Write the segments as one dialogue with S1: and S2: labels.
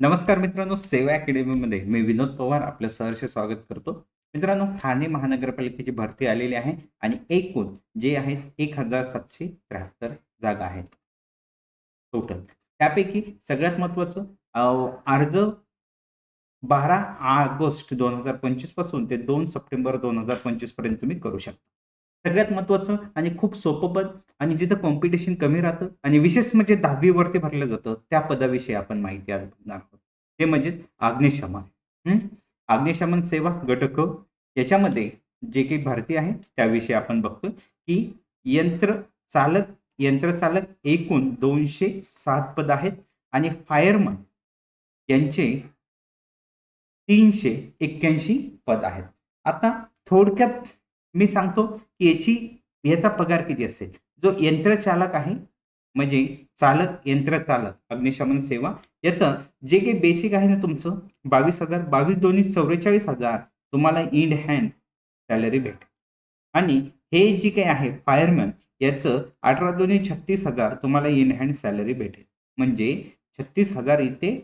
S1: नमस्कार मित्रांनो सेवा अकॅडमीमध्ये मी विनोद पवार आपलं सहर्ष स्वागत करतो. मित्रांनो ठाणे महानगरपालिकेची भरती आलेली आहे आणि एकूण जे आहेत एक हजार सातशे त्र्याहत्तर जागा आहेत. टोटल त्यापैकी सगळ्यात महत्वाचं अर्ज बारा ऑगस्ट दोन हजार पंचवीसपासून ते दोन सप्टेंबर दोन हजार पंचवीसपर्यंत तुम्ही करू शकता. सगळ्यात महत्वाचं आणि खूप सोपं पद आणि जिथं कॉम्पिटिशन कमी राहतं आणि विशेष म्हणजे दहावीवरती भरलं जातं त्या पदाविषयी आपण माहिती आज बघणार आहोत ते म्हणजे अग्निशमन अग्निशमन सेवा घटक याच्यामध्ये जे काही भरती आहे त्याविषयी आपण बघतो की यंत्र चालक यंत्रचालक एकूण दोनशे सात पद आहेत आणि फायरमन यांचे तीनशे एक्क्याऐंशी पद आहेत. आता थोडक्यात मी सांगतो की याची याचा पगार किती असेल? जो यंत्रचालक आहे म्हणजे चालक यंत्रचालक अग्निशमन सेवा याचं जे काही बेसिक आहे ना तुमचं बावीस हजार बावीस दोन्ही चौवेचाळीस हजार तुम्हाला इंड हँड सॅलरी भेटेल. आणि हे जे काही आहे फायरमॅन याचं अठरा दोन्ही छत्तीस हजार तुम्हाला इन हँड सॅलरी भेटेल. म्हणजे छत्तीस हजार इथे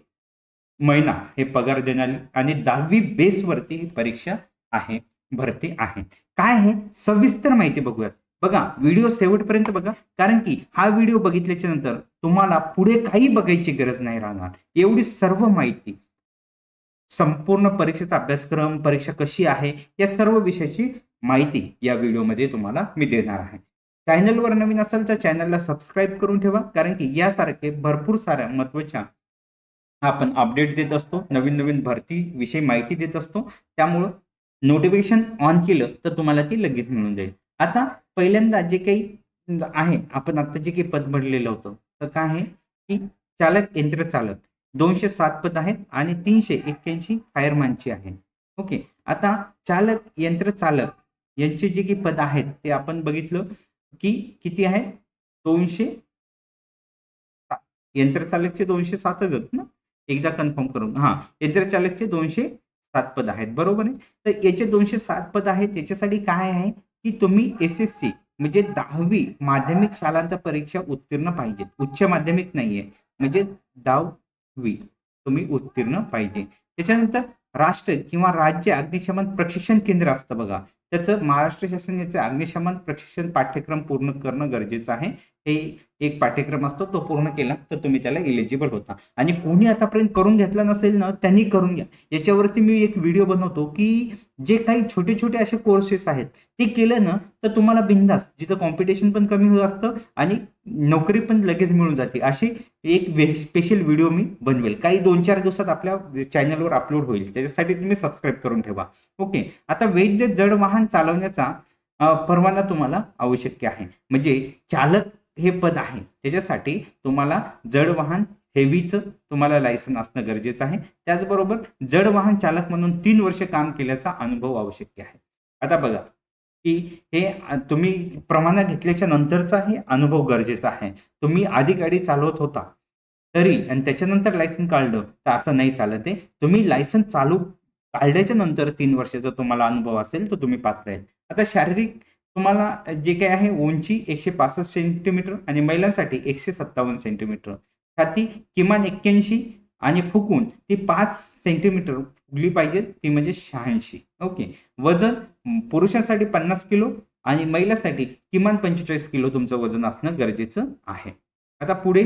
S1: महिना हे पगार देणारी आणि दहावी बेसवरती ही परीक्षा आहे. भरती आहे. काय आहे? सविस्तर माहिती बघूयात. बघा व्हिडिओ शेवटपर्यंत बघा. कारण की हा व्हिडिओ बघितल्याच्या नंतर तुम्हाला पुढे काही बघायची गरज नाही राहणार. एवढी सर्व माहिती. संपूर्ण परीक्षेचा अभ्यासक्रम परीक्षा कशी आहे? या सर्व विषयाची माहिती या व्हिडिओमध्ये तुम्हाला मी देणार आहे. चॅनलवर नवीन असाल तर चॅनलला सबस्क्राईब करून ठेवा. कारण की यासारखे भरपूर साऱ्या महत्त्वाच्या आपण अपडेट देत असतो. नवीन नवीन भरती विषयी माहिती देत असतो. त्यामुळं नोटिफिकेशन ऑन केलं तर तुम्हाला ती लगेच मिळून जाईल. आता पहिल्यांदा जे काही आहे आपण आता जे काही पद भरलेलं होतं तर काय आहे? की चालक यंत्र चालक. दोनशे सात पद आहेत आणि तीनशे एक्क्याऐंशी फायरमॅनची आहे ओके. आता चालक यंत्र चालक यांचे जे काही पद आहेत ते आपण बघितलं की किती आहेत दोनशे यंत्रचालकचे दोनशे सातच आहेत ना? एकदा कन्फर्म करून. हा. यंत्रचालकचे दोनशे सात पद आहेत बरोबर आहे? तर याचे दोनशे सात पद आहेत त्याच्यासाठी काय आहे की तुम्ही एस एस सी म्हणजे दहावी माध्यमिक शालांत परीक्षा उत्तीर्ण पाहिजेत. उच्च माध्यमिक नाहीये. म्हणजे दहावी तुम्ही उत्तीर्ण पाहिजे. त्याच्यानंतर राष्ट्र किंवा राज्य अग्निशमन प्रशिक्षण केंद्र असतं बघा. त्याचं महाराष्ट्र शासन याचं अग्निशमन प्रशिक्षण पाठ्यक्रम पूर्ण करणं गरजेचं आहे. हे एक पाठ्यक्रम असतो तो पूर्ण केला तर तुम्ही त्याला एलिजिबल होता. आणि कोणी आतापर्यंत करून घेतला नसेल ना त्यांनी करून घ्या. याच्यावरती मी एक व्हिडिओ बनवतो की जे काही छोटे छोटे असे कोर्सेस आहेत ते केलं ना तर तुम्हाला बिंदास जिथं कॉम्पिटिशन पण कमी होत असतं आणि नोकरी पण लगेच मिळून जाते. अशी एक स्पेशल व्हिडिओ मी बनवेल. काही दोन चार दिवसात आपल्या चॅनलवर अपलोड होईल. त्याच्यासाठी तुम्ही सबस्क्राईब करून ठेवा. ओके आता वैद्य जड वाहन चालवण्याचा परवाना तुम्हाला आवश्यक आहे. म्हणजे चालक हे पद आहे. त्याच्यासाठी तुम्हाला जड वाहन हेवीचं तुम्हाला लायसन असणं गरजेचं आहे. त्याचबरोबर जड वाहन चालक म्हणून तीन वर्ष काम केल्याचा अनुभव आवश्यक आहे. आता बघा की हे तुम्ही प्रमाणा घेतल्याच्या नंतरचा हे अनुभव गरजेचा आहे. तुम्ही आधी गाडी चालवत होता तरी आणि त्याच्यानंतर लायसन काढलं तर असं नाही चालत आहे. तुम्ही लायसन चालू काढल्याच्या नंतर तीन वर्षाचा तुम्हाला अनुभव असेल तर तुम्ही पात्र आहेत. आता शारीरिक तुम्हाला जे काही आहे उंची एकशे पासष्ट सेंटीमीटर आणि महिलांसाठी एकशे सत्तावन्न सेंटीमीटर. छाती किमान एक्क्याऐंशी आणि फुकून ती पाच सेंटीमीटर फुगली पाहिजे ती म्हणजे शहाऐंशी. ओके. वजन पुरुषांसाठी पन्नास किलो आणि महिलासाठी किमान पंचेचाळीस किलो तुमचं वजन असणं गरजेचं आहे. आता पुढे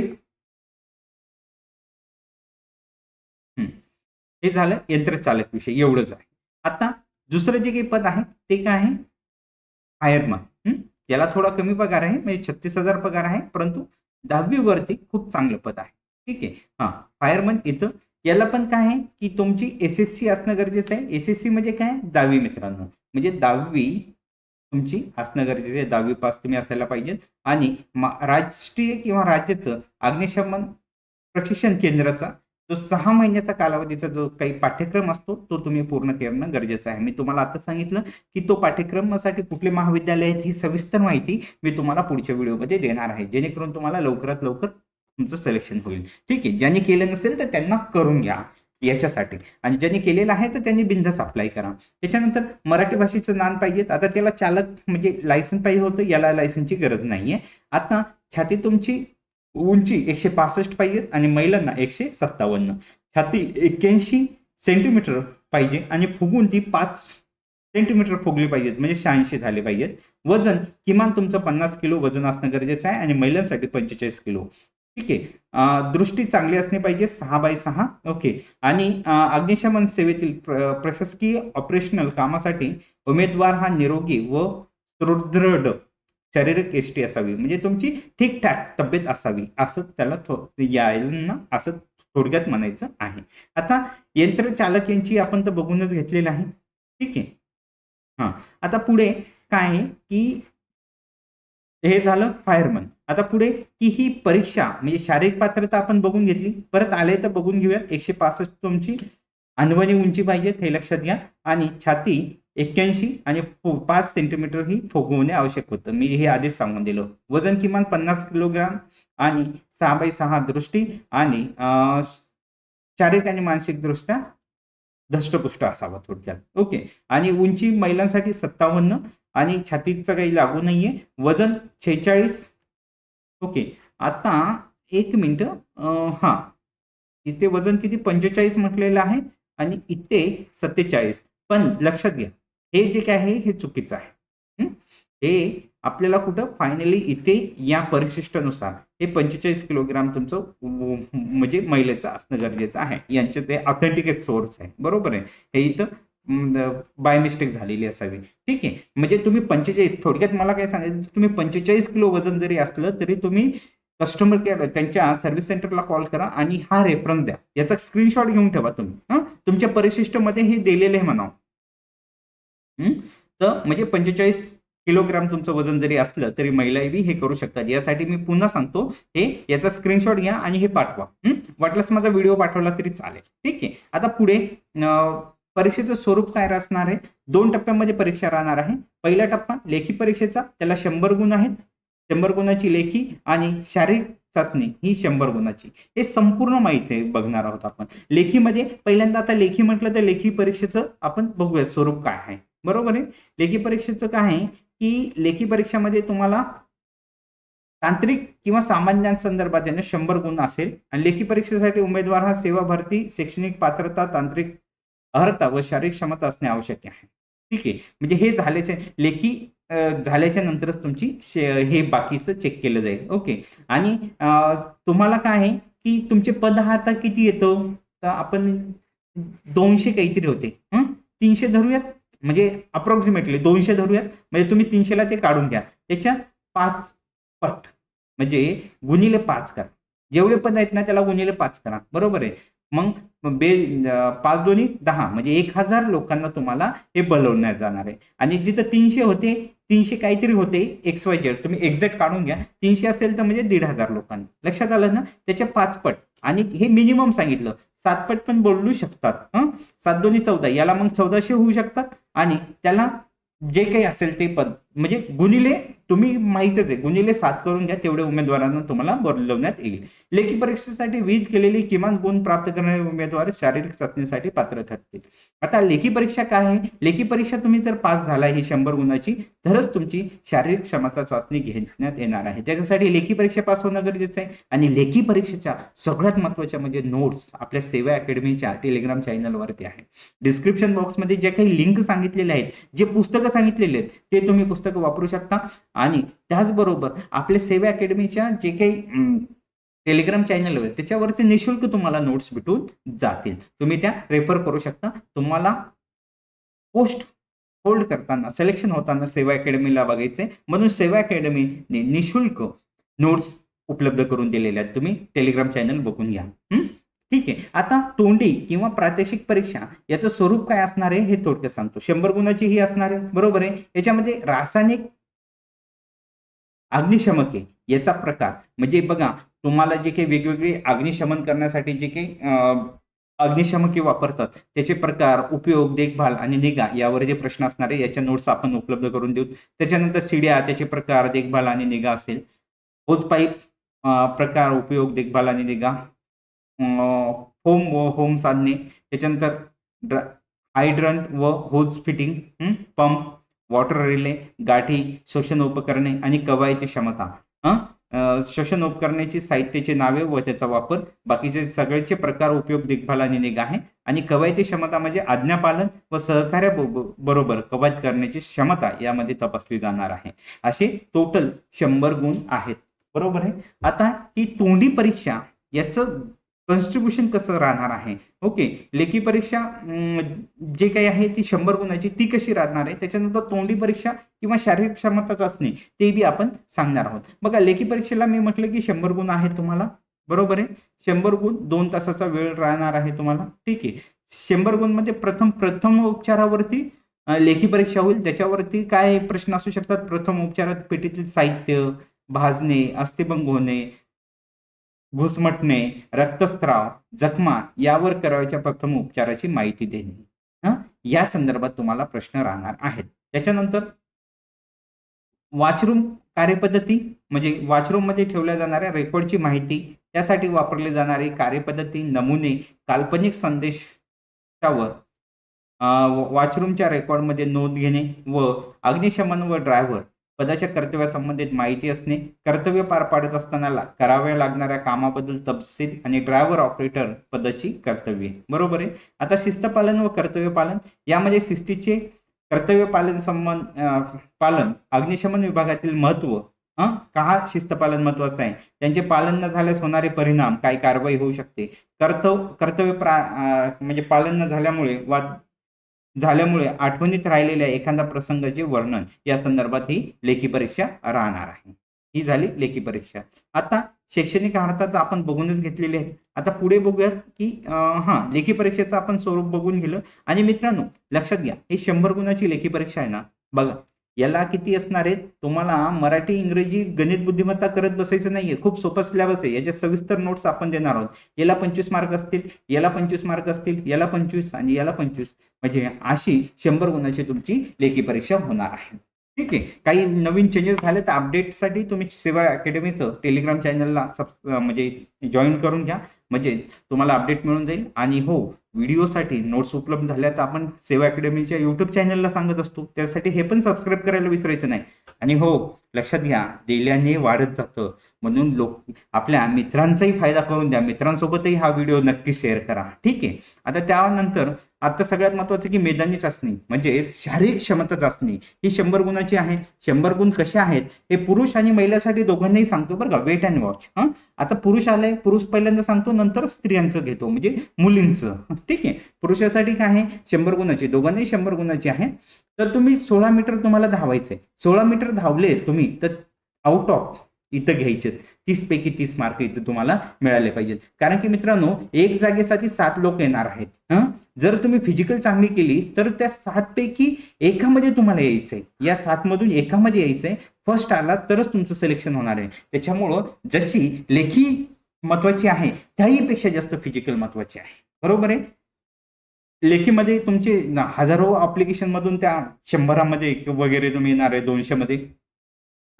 S1: हे झालं यंत्रचालक विषय एवढंच आहे. आता दुसरं जे काही पद आहे ते काय आहे? फायरमन याला थोडा कमी पगार आहे म्हणजे छत्तीस हजार पगार आहे परंतु दहावी वरती खूप चांगलं पद आहे. ठीक आहे? हा फायरमन इथं. याला पण काय आहे? की तुमची एस एस सी असणं गरजेचं आहे. एस एस सी म्हणजे काय? दहावी मित्रांनो. म्हणजे दहावी तुमची असणं गरजेचं आहे. दहावी पास तुम्ही असायला पाहिजे. आणि मा- राष्ट्रीय किंवा राज्याचं अग्निशमन प्रशिक्षण केंद्राचा तो सहा महिन्याचा कालावधीचा जो काही पाठ्यक्रम असतो तो तुम्ही पूर्ण करणं गरजेचं आहे. मी तुम्हाला आता सांगितलं की तो पाठ्यक्रमासाठी कुठले महाविद्यालय आहेत ही सविस्तर माहिती मी तुम्हाला पुढच्या व्हिडिओमध्ये देणार आहे. जेणेकरून तुम्हाला लवकरात लवकर तुमचं सिलेक्शन होईल. ठीक आहे? ज्यांनी केलं नसेल तर त्यांना करून घ्या याच्यासाठी. आणि ज्यांनी केलेलं आहे तर त्यांनी बिंदास अप्लाय करा. त्याच्यानंतर मराठी भाषेचं ज्ञान पाहिजेत आता त्याला चालक म्हणजे लायसन पाहिजे होतं याला लायसनची गरज नाहीये. आता छाती तुमची उंची एकशे पासष्ट पाहिजे आणि महिलांना एकशे सत्तावन्न. छाती एक्क्याऐंशी सेंटीमीटर पाहिजे आणि फुगून ती पाच सेंटीमीटर फुगली पाहिजेत म्हणजे शहाऐंशी झाले पाहिजेत वजन किमान तुमचं पन्नास किलो वजन असणं गरजेचं आहे आणि महिलांसाठी पंचेचाळीस किलो. ठीक आहे. दृष्टी चांगली असली पाहिजे सहा बाय सहा. ओके. आणि अग्निशमन सेवेतील प्र- प्रशासकीय ऑपरेशनल कामासाठी उमेदवार हा निरोगी व सुदृढ. शारीरिक एसटी असावी. म्हणजे तुमची ठीकठाक तब्येत असावी असं त्याला थो यायला असं थोडक्यात म्हणायचं आहे. आता यंत्रचालक यांची आपण तर बघूनच घेतलेलं आहे. ठीक आहे? हां. आता पुढे काय आहे की हे झालं फायरमन आता पुढे की ही परीक्षा म्हणजे शारीरिक पात्रता आपण बघून घेतली. परत आले तर बघून घेऊया एकशे पासष्ट तुमची अनवणी उंची पाहिजे हे लक्षात घ्या. आणि छाती एक्क्याऐंशी आणि पाच सेंटीमीटर ही फुगवणे आवश्यक होतं. मी हे आधीच सांगून दिलं. वजन किमान पन्नास किलोग्राम आणि सहा बाय सहा दृष्टी आणि शारीरिक आणि मानसिकदृष्ट्या धष्टपुष्ट असावा थोडक्यात. ओके. आणि उंची महिलांसाठी सत्तावन्न आणि छातीचं काही लागू नाहीये. वजन छेचाळीस ओके. आता एक मिनिट हा. इथे वजन किती? पंचेचाळीस म्हटलेलं आहे आणि इथे सत्तेचाळीस. पण लक्षात घ्या. हे जे काय आहे हे चुकीचं आहे. हे? आपल्याला कुठं? फायनली इथे या परिशिष्टानुसार हे पंचेचाळीस किलोग्राम तुमचं म्हणजे महिलेचं असणं गरजेचं आहे. यांचे ते ऑथेंटिकेट सोर्स आहे. बरोबर आहे? हे इथं बाय मिस्टेक झालेली असावी. ठीक आहे? म्हणजे तुम्ही पंचेचाळीस थोडक्यात मला काय सांगायचं तुम्ही पंचेचाळीस किलो वजन जरी असलं तरी तुम्ही कस्टमर केअर त्यांच्या सर्व्हिस सेंटरला कॉल करा आणि हा रेफरन्स द्या. याचा स्क्रीनशॉट घेऊन ठेवा तुम्ही. हां? तुमच्या परिशिष्टमध्ये हे दिलेले आहे म्हणावं. तर म्हणजे पंचेचाळीस किलोग्राम तुमचं वजन जरी असलं तरी महिलाही हे करू शकतात. यासाठी मी पुन्हा सांगतो हे याचा स्क्रीनशॉट घ्या आणि हे पाठवा. वाटलंच माझा व्हिडिओ पाठवला तरी चालेल. ठीक आहे? आता पुढे परीक्षेचं स्वरूप काय असणार आहे? दोन टप्प्यामध्ये परीक्षा राहणार आहे. पहिला टप्पा लेखी परीक्षेचा त्याला शंभर गुण आहेत. शंभर गुणाची लेखी आणि शारीरिक चाचणी ही शंभर गुणाची. हे संपूर्ण माहिती आहे बघणार आहोत आपण. लेखीमध्ये पहिल्यांदा आता लेखी म्हटलं तर लेखी परीक्षेचं आपण बघूया स्वरूप काय आहे. बरोबर आहे? लेखी परीक्षेचं काय आहे की लेखी परीक्षामध्ये तुम्हाला तांत्रिक किंवा सामान्यांसंदर्भात ज्ञान शंभर गुण असेल. आणि लेखी परीक्षेसाठी उमेदवार हा सेवा भरती शैक्षणिक पात्रता तांत्रिक अर्हता व शारीरिक क्षमता असणे आवश्यक आहे. ठीक आहे? म्हणजे हे झाल्याचे लेखी झाल्याच्या नंतरच तुमची हे बाकीचं चेक केलं जाईल. ओके? आणि तुम्हाला काय आहे की तुमचे पद हा आता किती येतो? तर आपण दोनशे काहीतरी होते. तीनशे धरूयात? म्हणजे अप्रॉक्सिमेटली दोनशे धरूयात. म्हणजे तुम्ही तीनशेला ते काढून घ्या. त्याच्या पाच पट. म्हणजे गुणिले पाच करा. जेवढे पद आहेत ना त्याला गुणिले पाच करा. बरोबर आहे? मग बे पाच दोन्ही दहा. म्हणजे एक हजार लोकांना तुम्हाला हे बोलवण्यात जाणार आहे. आणि जिथं तीनशे होते तीनशे काहीतरी होते एक्स वाय जेड तुम्ही एक्झॅक्ट काढून घ्या. तीनशे असेल तर म्हणजे दीड हजार लोकांना. लक्षात आलं ना? त्याच्या पाच पट. आणि हे मिनिमम सांगितलं. सात पट पण बोलू शकतात. हां? सात दोन्ही चौदा. याला मग चौदाशे होऊ शकतात. आणि त्याला जे काही असेल ते पद. म्हणजे गुणिले तुम्ही माहितच आहे गुणिले सात करून घ्या तेवढ्या उमेदवारांना तुम्हाला बोलवण्यात येईल. लेखी परीक्षेसाठी विहित केलेली किमान गुण प्राप्त करणारे उमेदवार शारीरिक चाचणीसाठी पात्र ठरतील. आता लेखी परीक्षा काय आहे? लेखी परीक्षा तुम्ही जर पास झाला ही शंभर गुणाची तरच तुमची शारीरिक क्षमता चाचणी घेण्यात येणार आहे. त्याच्यासाठी लेखी परीक्षा पास होणं गरजेचं आहे. आणि लेखी परीक्षेच्या सगळ्यात महत्त्वाच्या म्हणजे नोट्स आपल्या सेवा अकॅडमीच्या टेलिग्राम चॅनलवरती आहे. डिस्क्रिप्शन बॉक्समध्ये जे काही लिंक सांगितलेले आहेत जे पुस्तकं सांगितलेले आहेत ते तुम्ही पुस्तक वापरू शकता. आणि त्याचबरोबर आपल्या सेवा अकॅडमीच्या जे काही टेलिग्राम चॅनल आहे त्याच्यावरती निशुल्क तुम्हाला नोट्स भेटून जातील. तुम्ही त्या रेफर करू शकता. तुम्हाला पोस्ट होल्ड करताना सिलेक्शन होताना सेवा अकॅडमीला बघायचे. म्हणून सेवा अकॅडमीने निशुल्क नोट्स उपलब्ध करून दिलेल्या आहेत. तुम्ही टेलिग्राम चॅनल बघून घ्या. ठीक आहे. आता तोंडी किंवा प्रात्यक्षिक परीक्षा याचं स्वरूप काय असणार आहे हे थोडक्यात सांगतो. शंभर गुणाची ही असणार आहे. बरोबर आहे? याच्यामध्ये रासायनिक अग्निशमके याचा प्रकार. म्हणजे बघा तुम्हाला जे काही वेगवेगळे अग्निशमन करण्यासाठी जे काही अग्निशमके वापरतात त्याचे प्रकार उपयोग देखभाल आणि निगा यावर जे प्रश्न असणार आहे याच्या नोट्स आपण उपलब्ध करून देऊ. त्याच्यानंतर सिड्या त्याचे प्रकार देखभाल आणि निगा असेल. होज पाईप प्रकार उपयोग देखभाल आणि निगा. होम व होम साधने. त्याच्यानंतर ड्र- हायड्रंट व hose fitting pump water relay गाठी शोषण उपकरणे आणि कवायती क्षमता. शोषण उपकरणाची साहित्याची नावे व त्याचा वापर. बाकीचे सगळ्याचे प्रकार उपयोग देखभाल आणि निगा आहे. आणि कवायती क्षमता म्हणजे आज्ञापालन व सहकार्या बरोबर कवायत करण्याची क्षमता यामध्ये तपासली जाणार आहे. असे टोटल शंभर गुण आहेत. बरोबर आहे? आता ही तोंडी परीक्षा याचं कॉन्स्ट्रीब्युशन कसं राहणार आहे? ओके लेखी परीक्षा जे काही आहे ती शंभर गुणाची ती कशी राहणार आहे? त्याच्यानंतर तोंडी परीक्षा किंवा शारीरिक क्षमता चाचणी ते बी आपण सांगणार आहोत. बघा लेखी परीक्षेला मी म्हटलं की शंभर गुण आहेत तुम्हाला बरोबर आहे? शंभर गुण दोन तासाचा वेळ राहणार आहे तुम्हाला ठीक आहे. शंभर गुणमध्ये प्रथम प्रथम उपचारावरती लेखी परीक्षा होईल. त्याच्यावरती काय प्रश्न असू शकतात? प्रथम उपचारात पेटीतील साहित्य भाजणे अस्थिभंग होणे घुसमटणे रक्तस्राव जखमा यावर करावयाच्या प्रथम उपचाराची माहिती देणे. या संदर्भात तुम्हाला प्रश्न राहणार आहेत. त्याच्यानंतर वाचरूम कार्यपद्धती म्हणजे वाचरूममध्ये ठेवल्या जाणाऱ्या रेकॉर्डची माहिती त्यासाठी वापरले जाणारी कार्यपद्धती नमुने काल्पनिक संदेशावर वॉचरूमच्या वाचरूमच्या रेकॉर्डमध्ये नोंद घेणे व अग्निशमन व ड्रायव्हर पदाच्या कर्तव्यासंबंधित माहिती असणे कर्तव्य पार पाडत असताना कराव्या लागणाऱ्या कामाबद्दल तपशील आणि ड्रायव्हर ऑपरेटर पदाची कर्तव्ये. बरोबर आहे? आता शिस्तपालन व कर्तव्य पालन यामध्ये शिस्तीचे कर्तव्य पालन संबंध पालन अग्निशमन विभागातील महत्त्व हां का शिस्तपालन महत्वाचं आहे? त्यांचे पालन न झाल्यास होणारे परिणाम काय कारवाई होऊ शकते? कर्तव्य कर्तव्य प्रा म्हणजे पालन न झाल्यामुळे वा झाल्यामुळे आठवणीत राहिलेल्या एखादा प्रसंगाचे वर्णन या संदर्भात ही लेखी परीक्षा राहणार आहे. ही झाली लेखी परीक्षा. आता शैक्षणिक अर्थात आपण बघूनच घेतलेली आहे. आता पुढे बघूयात की हा लेखी परीक्षेचं आपण स्वरूप बघून गेलं आणि मित्रांनो लक्षात घ्या ही शंभर गुणाची लेखी परीक्षा आहे ना? बघा याला किती असणार आहेत? तुम्हाला मराठी इंग्रजी गणित बुद्धिमत्ता करत बसायचं नाहीये. खूप सोपं सिलेबस आहे. याचे सविस्तर नोट्स आपण देणार आहोत. याला पंचवीस मार्क असतील याला पंचवीस मार्क असतील याला पंचवीस आणि याला पंचवीस. म्हणजे अशी शंभर गुणाची तुमची लेखी परीक्षा होणार आहे. ठीक आहे. काही नवीन चेंजेस झाले तर अपडेटसाठी तुम्ही सेवा अकॅडमीचं टेलिग्राम चॅनलला सब म्हणजे जॉईन करून घ्या. म्हणजे तुम्हाला अपडेट मिळून जाईल. आणि हो व्हिडिओसाठी नोट्स उपलब्ध झाल्या तर आपण सेवा अकॅडमीच्या यूट्यूब चॅनलला सांगत असतो. त्यासाठी हे पण सबस्क्राईब करायला विसरायचं नाही. आणि हो लक्षात घ्या दिल्याने वाढत जातं. म्हणून लोक आपल्या मित्रांचाही फायदा करून द्या. मित्रांसोबतही हा व्हिडिओ नक्की शेअर करा. ठीक आहे? आता त्यानंतर आता सगळ्यात महत्वाचं की मैदानी चाचणी म्हणजे शारीरिक क्षमता चाचणी. ही शंभर गुणाची आहे. शंभर गुण कसे आहेत? हे पुरुष आणि महिलासाठी दोघांनाही सांगतो बरं का. Wait and watch. हा? आता पुरुष आलाय पुरुष पहिल्यांदा सांगतो नंतर स्त्रियांचं घेतो म्हणजे मुलींचं. ठीक आहे? पुरुषासाठी काय आहे? शंभर गुणाची. दोघांनाही शंभर गुणाची आहे. तर तुम्ही सोळा मीटर तुम्हाला धावायचंय. सोळा मीटर धावले तुम्ही तर आउट ऑफ इथं घ्यायचे. तीस पैकी तीस मार्क इथं तुम्हाला मिळाले पाहिजेत. कारण की मित्रांनो एक जागेसाठी सात लोक येणार आहेत. जर तुम्ही फिजिकल चांगली केली तर त्या सात पैकी एकामध्ये तुम्हाला यायचंय. या सात मधून एकामध्ये यायचंय. फर्स्ट आला तरच तुमचं सिलेक्शन होणार आहे. त्याच्यामुळं जशी लेखी महत्वाची आहे त्याही पेक्षा जास्त फिजिकल महत्वाची आहे. बरोबर आहे? लेखीमध्ये तुमचे हजारो अप्लिकेशन मधून त्या शंभरामध्ये वगैरे तुम्ही येणार आहे दोनशे मध्ये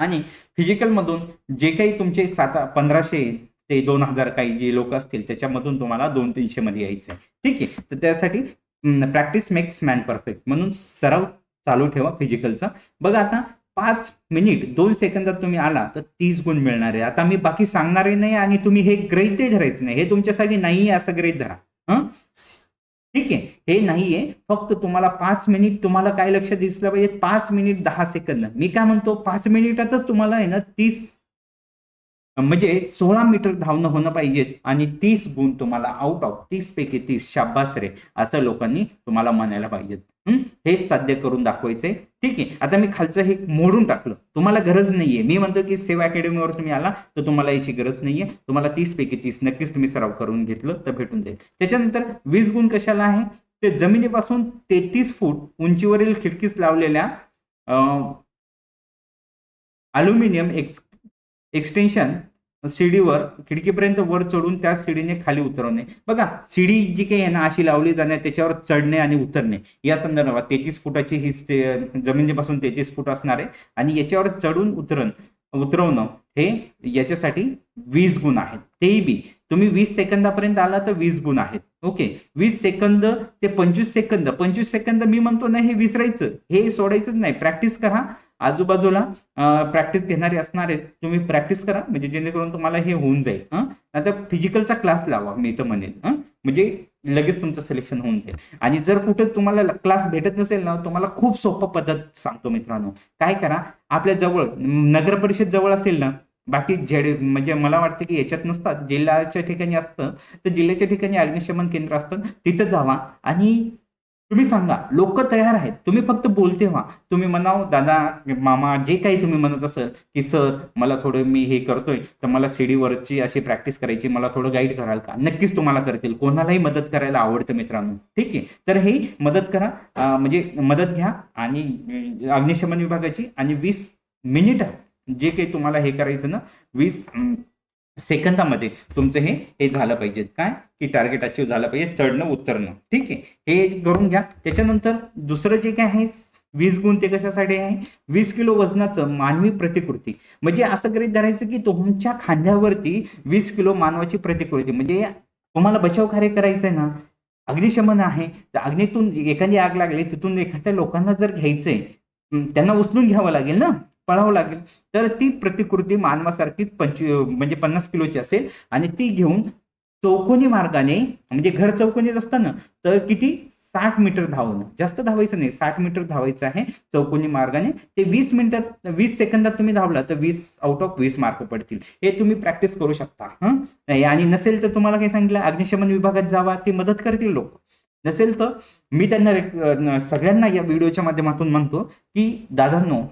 S1: आणि फिजिकल मधून जे काही तुमचे सात पंधराशे ते दोन हजार काही जे लोक असतील त्याच्यामधून तुम्हाला दोन तीनशे मध्ये यायचं आहे. ठीक आहे? तर त्यासाठी प्रॅक्टिस मेक्स मॅन परफेक्ट म्हणून सराव चालू ठेवा फिजिकलचा बघा आता पाच मिनिट दोन सेकंदात तुम्ही आला तर तीस गुण मिळणार आहे. आता मी बाकी सांगणारही नाही आणि तुम्ही हे ग्रहित धरायचं नाही. हे तुमच्यासाठी नाही आहे असं ग्रहित धरा. हं? ठीक आहे? हे नाहीये. फक्त तुम्हाला पाच मिनिट तुम्हाला काय लक्ष दिसलं पाहिजे? पाच मिनिट दहा सेकंद. मी काय म्हणतो? पाच मिनिटातच तुम्हाला आहे ना तीस म्हणजे सोळा मीटर धावणं होणं पाहिजे आणि तीस गुण तुम्हाला आउट ऑफ तीस पैकी तीस शाब्बास रे असं लोकांनी तुम्हाला म्हणायला पाहिजेत. हेच साध्य करून दाखवायचंय. ठीक आहे. आता मी खालचं हे मोडून टाकलं. तुम्हाला गरज नाहीये. मी म्हणतो की सेवा अकॅडमीवर तुम्ही आला तर तुम्हाला याची गरज नाहीये. तुम्हाला तीस पैकी तीस नक्कीच तुम्ही सराव करून घेतलं तर भेटून जाईल. त्याच्यानंतर वीस गुण कशाला आहे? ते जमिनीपासून तेहतीस फूट उंचीवरील खिडकीस लावलेल्या अल्युमिनियम एक्स एक्सटेन्शन सीडीवर खिडकीपर्यंत वर चढून त्या सीडीने खाली उतरवणे. बघा सीडी जी काही आहे ना अशी लावली जाणे त्याच्यावर चढणे आणि उतरणे या संदर्भात तेहतीस फुटाची ही जमिनीपासून तेहतीस फूट असणार आहे. आणि याच्यावर चढून उतरण उतरवणं हे याच्यासाठी वीस गुण आहेत. तेही बी तुम्ही वीस सेकंदापर्यंत आला तर वीस गुण आहेत. ओके वीस सेकंद ते पंचवीस सेकंद पंचवीस सेकंद मी म्हणतो नाही हे विसरायचं हे सोडायचंच नाही. प्रॅक्टिस करा. आजूबाजूला प्रॅक्टिस घेणारे असणार आहेत तुम्ही प्रॅक्टिस करा म्हणजे जेणेकरून तुम्हाला हे होऊन जाईल हं? आता फिजिकलचा क्लास लावा मी तर म्हणेन म्हणजे लगेच तुमचं सिलेक्शन होऊन जाईल. आणि जर कुठे तुम्हाला क्लास भेटत नसेल ना तुम्हाला खूप सोपं पद्धत सांगतो मित्रांनो. काय करा आपल्या जवळ नगर परिषद जवळ असेल ना बाकी जेड म्हणजे मला वाटतं की याच्यात नसतात जिल्ह्याच्या ठिकाणी असतं तर जिल्ह्याच्या ठिकाणी अग्निशमन केंद्र असतं तिथं जावा आणि तुम्ही सांगा लोक तयार आहेत. तुम्ही फक्त बोलते व्हा. तुम्ही म्हणाव दादा मामा जे काही तुम्ही म्हणत असाल की सर मला थोडं मी हे करतोय तर मला सीडीवरची अशी प्रॅक्टिस करायची मला थोडं गाईड कराल का? नक्कीच तुम्हाला करतील. कोणालाही मदत करायला आवडतं मित्रांनो. ठीक आहे? तर हे मदत करा. म्हणजे मदत घ्या आणि अग्निशमन विभागाची आणि वीस मिनिटं जे काही तुम्हाला हे करायचं ना वीस सेकंदामध्ये तुमचं हे हे झालं पाहिजे. काय? की टार्गेट अचीव झालं पाहिजे. चढणं उतरणं. ठीक आहे? हे करून घ्या. त्याच्यानंतर दुसरं जे काय आहे वीस गुण ते कशासाठी आहे? वीस किलो वजनाचं मानवी प्रतिकृती. म्हणजे असं गृहीत धरायचं की तुमच्या खांद्यावरती वीस किलो मानवाची प्रतिकृती. म्हणजे तुम्हाला बचाव कार्य करायचं आहे ना अग्निशमन आहे. तर अग्नीतून एखादी आग लागली तिथून एखाद्या लोकांना जर घ्यायचंय त्यांना उचलून घ्यावं लागेल ना? पळावं लागेल. तर ती प्रतिकृती मानवासारखीच पंचवी म्हणजे पन्नास किलोची असेल आणि ती घेऊन चौकोनी मार्गाने म्हणजे घर चौकोनीत असतं ना तर किती? साठ मीटर धावणं. जास्त धावायचं नाही. साठ मीटर धावायचं आहे चौकोनी मार्गाने. ते वीस मिनिटात वीस सेकंदात तुम्ही धावला तर वीस आउट ऑफ वीस मार्क पडतील. हे तुम्ही प्रॅक्टिस करू शकता. हं? आणि नसेल तर तुम्हाला काय सांगितलं अग्निशमन विभागात जावा ते मदत करतील लोक. नसेल तर मी त्यांना सगळ्यांना या व्हिडिओच्या माध्यमातून म्हणतो की दादांनो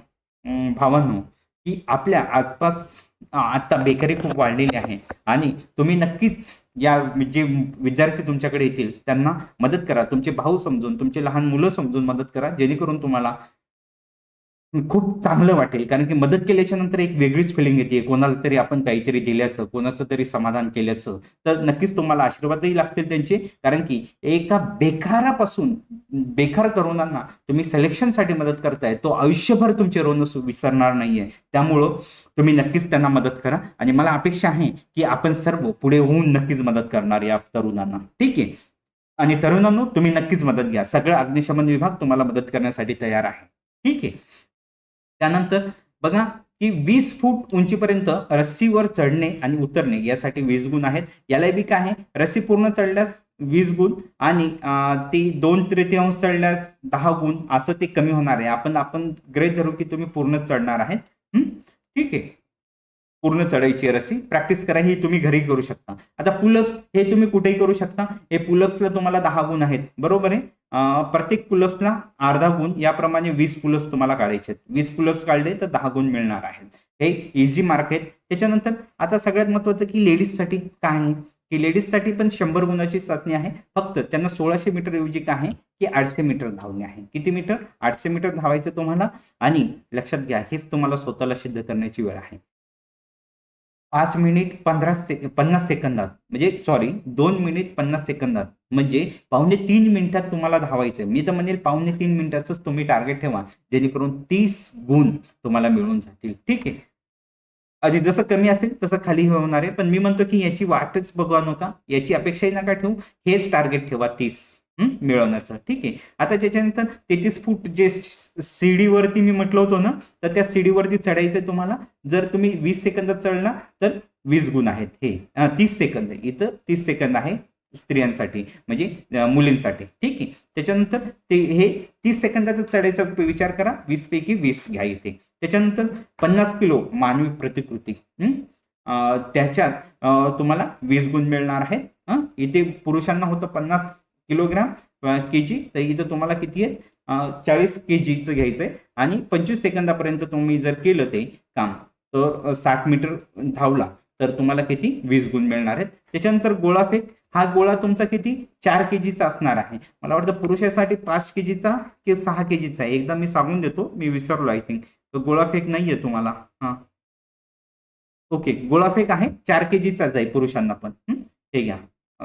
S1: भावांनो की आपल्या आसपास आता बेकारी खूप वाढलेली आहे. आणि तुम्ही नक्कीच या जे विद्यार्थी तुमच्याकडे येतील त्यांना मदत करा. तुमचे भाऊ समजून तुमचे लहान मुलं समजून मदत करा. जेणेकरून तुम्हाला खूप चांगलं वाटेल. कारण की मदत केल्याच्यानंतर एक वेगळीच फिलिंग येते. कोणाला तरी आपण काहीतरी दिल्याचं कोणाचं तरी समाधान केल्याचं तर नक्कीच तुम्हाला आशीर्वादही लागतील त्यांचे. कारण की एका बेकारापासून बेकार तरुणांना तुम्ही सिलेक्शनसाठी मदत करताय तो आयुष्यभर तुमचे ऋण विसरणार नाहीये. त्यामुळं तुम्ही नक्कीच त्यांना मदत करा. आणि मला अपेक्षा आहे की आपण सर्व पुढे होऊन नक्कीच मदत करणार या तरुणांना. ठीक आहे? आणि तरुणांनो तुम्ही नक्कीच मदत घ्या. सगळं अग्निशमन विभाग तुम्हाला मदत करण्यासाठी तयार आहे. ठीक आहे? त्यानंतर बघा की वीस फूट उंचीपर्यंत रस्सीवर चढणे आणि उतरणे यासाठी वीस गुण आहेत. याला बी काय आहे? रस्सी पूर्ण चढल्यास वीस गुण आणि ती दोन तृतीयांश चढल्यास दहा गुण. असं ते कमी होणार आहे. आपण आपण ग्रेट धरू की तुम्ही पूर्ण चढणार आहेत. ठीक आहे. पूर्ण चढायची आहे रस्सी. प्रॅक्टिस करा. ही तुम्ही घरी करू शकता. आता पुलअप्स हे तुम्ही कुठेही करू शकता. हे पुलअप्सला तुम्हाला दहा गुण आहेत. बरोबर आहे? प्रत्येक पुलअप्सला अर्धा गुण याप्रमाणे वीस पुलअप्स तुम्हाला काढायचे आहेत. वीस पुलअप्स काढले तर दहा गुण मिळणार आहेत. हे इझी मार्क आहेत. त्याच्यानंतर आता सगळ्यात महत्वाचं की लेडीजसाठी काय आहे? की लेडीजसाठी पण शंभर गुणाची चाचणी आहे. फक्त त्यांना सोळाशे मीटर ऐवजी काय आहे? की आठशे मीटर धावणे आहे. किती मीटर आठशे मीटर धावायचं तुम्हाला. आणि लक्षात घ्या हेच तुम्हाला स्वतःला सिद्ध करण्याची वेळ आहे. पाच मिनिट पंधरा से पन्नास सेकंदात. म्हणजे सॉरी दोन मिनिट पन्नास सेकंदात. म्हणजे पावणे तीन मिनिटात तुम्हाला धावायचं मी तर म्हणेल पावणे तीन मिनिटाचंच तुम्ही टार्गेट ठेवा. जेणेकरून तीस गुण तुम्हाला मिळून जातील. ठीक आहे? आधी जसं कमी असेल तसं खाली होणार आहे. पण मी म्हणतो की याची वाटच बघवा नका. याची अपेक्षाही नका ठेवू. हेच टार्गेट ठेवा तीस. मिळवण्याचं. ठीक आहे. आता त्याच्यानंतर तेहतीस फूट जे सीडीवरती मी म्हटलं होतो ना तर त्या सीडीवरती चढायचं तुम्हाला. जर तुम्ही वीस सेकंदात चढला तर वीस गुण आहेत हे. तीस सेकंद. इथं तीस सेकंद आहे स्त्रियांसाठी म्हणजे मुलींसाठी. ठीक आहे. त्याच्यानंतर ते हे तीस सेकंदात चढायचा विचार करा. वीस पैकी वीस घ्या इथे. त्याच्यानंतर पन्नास किलो मानवी प्रतिकृती. त्याच्यात तुम्हाला वीस गुण मिळणार आहेत. इथे पुरुषांना होतं पन्नास किलोग्राम के जी तर इथं तुम्हाला किती आहे? चाळीस के जीचं घ्यायचं आहे आणि पंचवीस सेकंदापर्यंत तुम्ही जर केलं ते काम तर साठ मीटर धावला तर तुम्हाला किती? वीस गुण मिळणार आहेत. त्याच्यानंतर गोळाफेक हा गोळा तुमचा किती? चार के जीचा असणार आहे. मला वाटतं पुरुषासाठी पाच के जीचा की सहा के जीचा आहे. एकदा मी सांगून देतो. मी विसरलो आय थिंक तर गोळाफेक नाहीये तुम्हाला. हा. ओके. गोळाफेक आहे. चार के जीचाच आहे पुरुषांना पण. हे घ्या.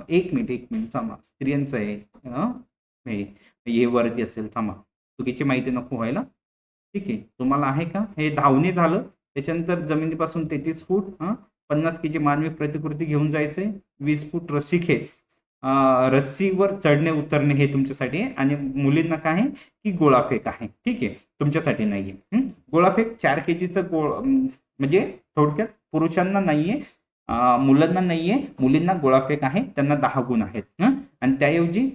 S1: एक मिनिट एक मिनिट थांबा. स्त्रियांचं आहे. हे? वरती असेल थांबा. चुकीची माहिती नको व्हायला. ठीक आहे. तुम्हाला आहे का? हे धावणे झालं. त्याच्यानंतर जमिनीपासून तेहतीस फूट पन्नास के जी मानवी प्रतिकृती घेऊन जायचंय. वीस फूट रस्सी खेच रस्सीवर चढणे उतरणे हे तुमच्यासाठी आहे. आणि मुलींना काय आहे? की गोळाफेक आहे. ठीक आहे. तुमच्यासाठी नाहीये. आहे गोळाफेक चार के जीचं गोळ म्हणजे थोडक्यात पुरुषांना नाहीये. मुलांना नाहीये मुलींना गोळाफेक आहे त्यांना दहा गुण आहेत. आणि त्याऐवजी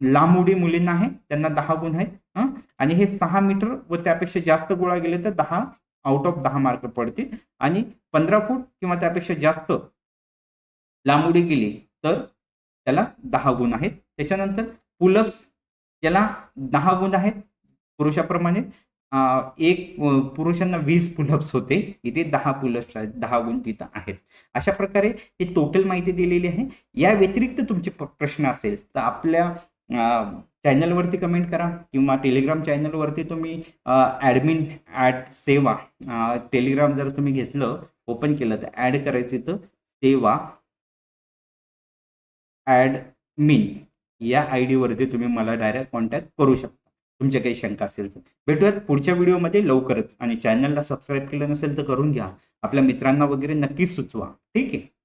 S1: लांब उडी मुलींना आहे त्यांना दहा गुण आहेत. आणि हे सहा मीटर व त्यापेक्षा जास्त गोळा गेले तर दहा आउट ऑफ दहा मार्क पडतील. आणि पंधरा फूट किंवा त्यापेक्षा जास्त लांब उडी गेली तर त्याला दहा गुण आहेत. त्याच्यानंतर पुलप्स याला दहा गुण आहेत पुरुषाप्रमाणे. एक पुरुषांना वीस पुलअप्स होते. इथे दहा पुलप्स आहेत दहा गुण तिथं आहेत. अशा प्रकारे ही टोटल माहिती दिलेली आहे. या व्यतिरिक्त तुमचे प्रश्न असेल तर आपल्या चॅनलवरती कमेंट करा किंवा टेलिग्राम चॅनलवरती तुम्ही ॲडमिन ॲट सेवा टेलिग्राम जर तुम्ही घेतलं ओपन केलं तर ॲड करायचं तर सेवा ॲडमिन या आय डीवरती तुम्ही मला डायरेक्ट कॉन्टॅक्ट करू शकता. तुमच्या काही शंका असेल तर. भेटूयात पुढच्या व्हिडिओमध्ये लवकरच. आणि चॅनलला सबस्क्राईब केलं नसेल तर करून घ्या. आपल्या मित्रांना वगैरे नक्कीच सुचवा. ठीक आहे?